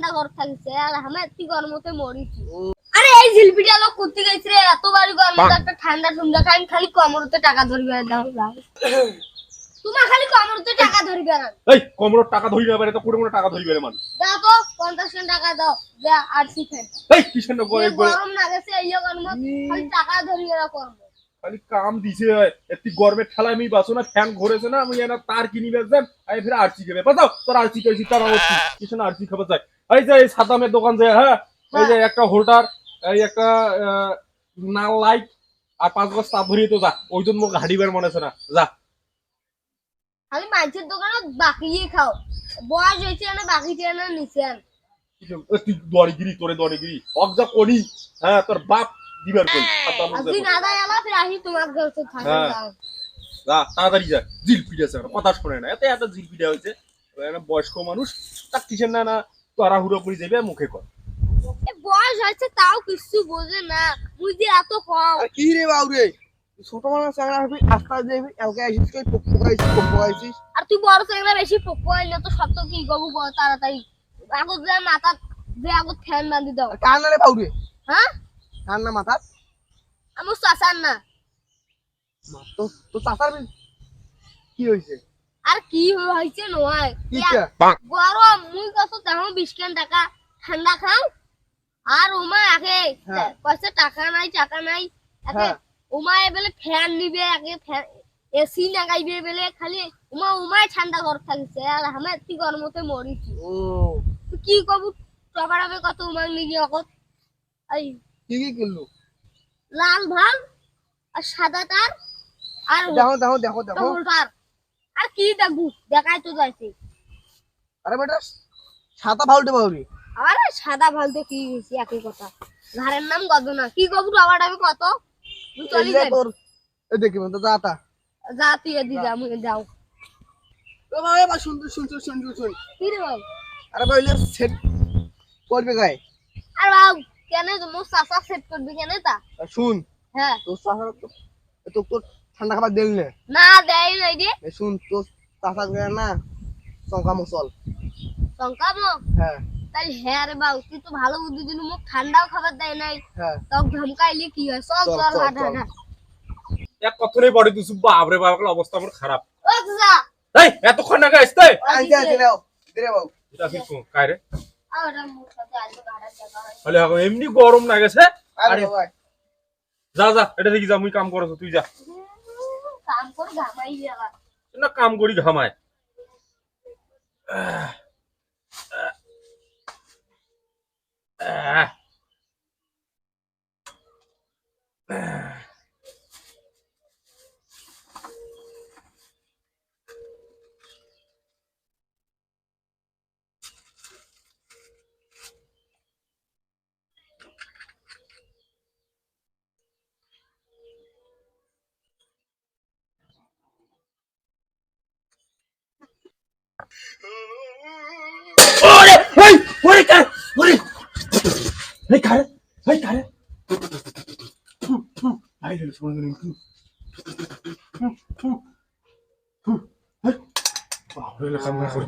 ঠান্ডা ঘর থাকিছে আর আমি এত গরমতে মরিছি। আরে এই জিলপিটা লোক করতে গেছে রে? এত বাড়ি গরমতে একটা ঠান্ডা ঠান্ডা খাই খালি কমরতে টাকা ধরবে দাও দাও। তোমার খালি কমরতে টাকা ধরবে না এই কমরোর টাকা ধরি না তো কোটি টাকা ধরি পারে মানুষ। দাও তো পঞ্চাশ টাকা দাও যা আর শিখেন এই কিসের গয়ে গরম না গেছে এই গরম খালি টাকা ধরিবে না করব খালি কাম দিছে একটি গরমের ঠেলা আমি বাসো না ফ্যান ঘুরেছে না আমি তার কিনি বেচবেন আমি ফিরে আরসি খাবে। বাতাও তোর আরসি খাইছি তার অবস্থি। কিছু না আরসি খাবে চাই? এই যে এই সাদামের দোকান যে হ্যাঁ? এই যে একটা হোল্ডার এই একটা আহ, নাল লাইট আর পাঁচ বছর তাপ ভরিয়ে তো যা ওই জন্য মোক হাঁড়িবার মনে আছে না যা। খালি মাছের দোকানে বাকিয়ে খাও। বয়স হয়েছে না বাকি না এ তুই দড়িগিরি তোরে দড়িগিরি অগজা করি হ্যাঁ তোর বাপ দিবার কই না এলা ফির আসি তোমার ঘরে থাকে হ্যাঁ। যা তাড়াতাড়ি যা জিল একটা কথা শোনে না এত এত জিল পিঠা হয়েছে বয়স্ক মানুষ তার কিসের না না তাড়াহুড়ো করে দেবে মুখে কর। এ বয়স হয়েছে তাও কিছু বোঝে না। মুই যে এত কম। আর কি রে বাউরে? ছোট মানুষ চাংরা হবি আস্তা দেবি এলকে আইছিস কই পক পকাইছিস পক পকাইছিস আর তুই বড় ছেলে বেশি পোক হইলে তো সব তো কি করব বল তাড়াতাড়ি। আগত যে মাথা যে আগত ফ্যান বান্ধি দাও। কার না রে বাউরে? হ্যাঁ? কার না মাথা আমার চাচার না তো তো চাচার কি হইছে? আর কি হয়েছে নয়? কি গরম মুই কত বিশ কেন টাকা? ঠান্ডা খাও? আর উমা আগে হ্যাঁ। কয়েছে টাকা নাই টাকা নাই। আগে হ্যাঁ। এবেলে ফ্যান নিবে আগে ফ্যান এসি লাগাইবে বেলে খালি উমা উমায় ঠান্ডা ঘর থাকিছে আর আমি গরমতে মরিছি ও। কি কব টবারাবে কত উমার নিগি অকত এই কি কি কিনলো? লাল ভালো আর সাদা তার আর দেখো দেখো দেখো দেখো। আর কি দেখব? দেখাই তো যাইছে আরে বেটা সাদা ফাউলটে বাউরে আরে সাদা ভালো তো কি হয়েছে একই কথা। ঘরের নাম কত না কি কব টবারাবে কত? তুই চলি যে তোর এই দেখি তো যাতা যা তুই এদি যা মুই যাও। ও বাবা এবার শুন শুন শুন শুন কি রে ভাই? আরে বইলে সেট করবে গায় আর বাবু কেন মোর চাচা সেট করবি কেন তা? শুন হ্যাঁ। তোর চাচা তো তোর ঠান্ডা খাবার দিল না। না দেয় নাই রে। শুন তোর চাচা গায় না চঙ্কা মসল টঙ্কা মো হ্যাঁ। তাই হ্যাঁ রে বাবু তুই তো ভালো বুদ্ধি দিলি মোক ঠান্ডাও খাবার দেয় নাই। হ্যাঁ। তখন ধমকাইলে কি হয়? চল চল, হাঁটা এক তুই বাপ অবস্থা আমার খারাপ। ও চাচা। এই এতক্ষণ আগে আসতে? আইতে আইতে বাবু। এটা কি হয়। এমনি গরম না গেছে বাবা যা যা এটা দেখি যা মুই কাম করছ তুই যা। হুম, কাম করে ঘামাই গেলা না কাম করি ঘামায় আহ, আহ, আহ, আহ। ওরে ওই ওরে কার ওরে এই কার এই কার আই রে শুন নি বাপরে কাম না করি